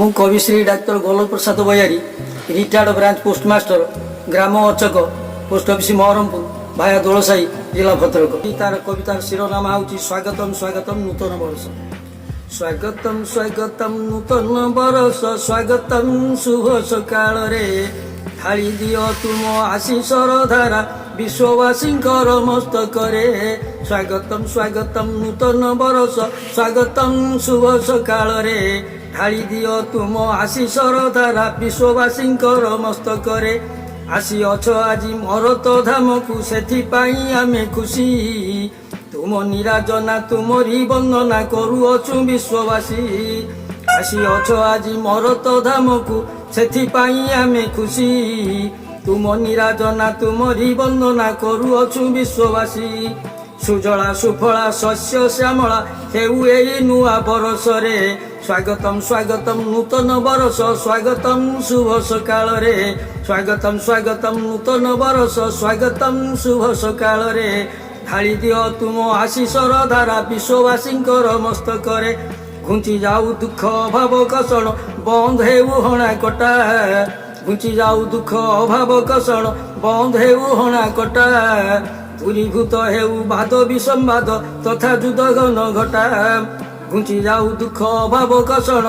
ମୁଁ କବିଶ୍ରୀ doctor Gol Prasad Bayari retired branch postmaster ଗ୍ରାମ Achak post office Maharampur via Dolasahi ଜିଲ୍ଲା ଭଦ୍ରକ ତାର କବିତାର ଶିରୋନାମ ହେଉଛି ସ୍ୱାଗତମ ସ୍ୱାଗତମ ନୂତନ ବର୍ଷ ସ୍ୱାଗତମ ସ୍ୱାଗତମ ନୂତନ ବରଷ ସ୍ୱାଗତମ ଶୁଭ ସକାଳରେ ଢାଳି ଦିଅ ତୁମ ଆଶିଷର ଧାରା ବିଶ୍ୱବାସୀଙ୍କର ମସ୍ତକରେ ସ୍ୱାଗତମ ସ୍ୱାଗତମ ନୂତନ ବରଷ ସ୍ୱାଗତମ ଶୁଭ ସକାଳରେ ঢাড়ি দিও তুম আশিষর ধারা বিশ্ববাসীঙ্কর মস্ত করে আসিଅଛ ଆଜି ମୋର ତ ଧାମକୁ ସେଥିପାଇଁ ଆମେ ଖୁସି ତୁମ ନିରାଜନା ତୁମରି ବନ୍ଦନା କରୁଅଛୁ ବିଶ୍ୱବାସୀ ଆସିଅଛ ଆଜି ମୋର ତ ଧାମକୁ ସେଥିପାଇଁ ଆମେ ଖୁସି ତୁମ ନିରାଜନା ତୁମରି ବନ୍ଦନା କରୁଅଛୁ ବିଶ୍ୱବାସୀ ସୁଜଳା ସୁଫଳା ଶସ୍ୟ ଶ୍ୟାମଳା ହେଉ ଏଇ ନୂଆ ବରଷରେ ସ୍ୱାଗତମ ସ୍ୱାଗତମ ନୂତନ ବରଷ ସ୍ୱାଗତମ ଶୁଭ ସକାଳରେ ସ୍ୱାଗତମ ସ୍ୱାଗତମ ନୂତନ ବରଷ ସ୍ୱାଗତମ ଶୁଭ ସକାଳରେ ଢାଳି ଦିଅ ତୁମ ଆଶିଷର ଧାରା ବିଶ୍ୱବାସୀଙ୍କର ମସ୍ତକରେ ଘୁଞ୍ଚି ଯାଉ ଦୁଃଖ ଅଭାବ କଷଣ ବନ୍ଦ ହେଉ ହଣା କଟା ଘୁଞ୍ଚି ଯାଉ ଦୁଃଖ ଅଭାବ କଷଣ ବନ୍ଦ ହେଉ ହଣା କଟା ପୁରୀଭୂତ ହେଉ ବାଦ ବି ସମ୍ବାଦ ତଥା ଯୁଦ୍ଧ ଘନ ଘଟା ଘୁଞ୍ଚି ଯାଉ ଦୁଃଖ ଅଭାବ କଷଣ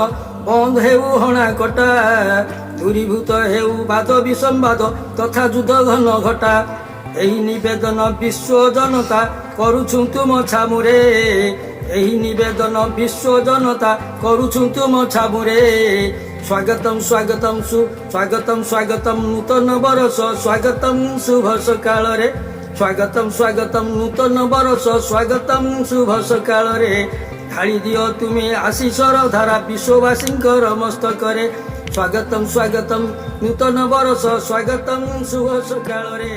ବନ୍ଦ ହେଉ ହଣା କଟା ଦୂରୀଭୂତ ହେଉ ବାଦ ବି ସମ୍ବାଦ ତଥା ଯୁଦ୍ଧ ଘନ ଘଟା ଏହି ନିବେଦନ ବିଶ୍ୱ ଜନତା କରୁଛୁ ତୁମ ଛାମୁରେ ଏହି ନିବେଦନ ବିଶ୍ୱ ଜନତା କରୁଛୁ ତୁମ ଛାମୁରେ ସ୍ୱାଗତମ ସ୍ୱାଗତମ ସୁ ସ୍ୱାଗତମ ସ୍ୱାଗତମ ନୂତନ ବରଷ ସ୍ୱାଗତମ ଶୁଭ ସକାଳରେ স্বাগতম স্বাগতম নূতন বরষ স্বাগতম শুভ সকাଳରେ ঢালি দিও তুমি আশিষর ধারা বিশ্ববাসীঙ্কর মস্তকরে স্বাগতম স্বাগতম নূতন বরষ স্বাগতম শুভ সকাଳରେ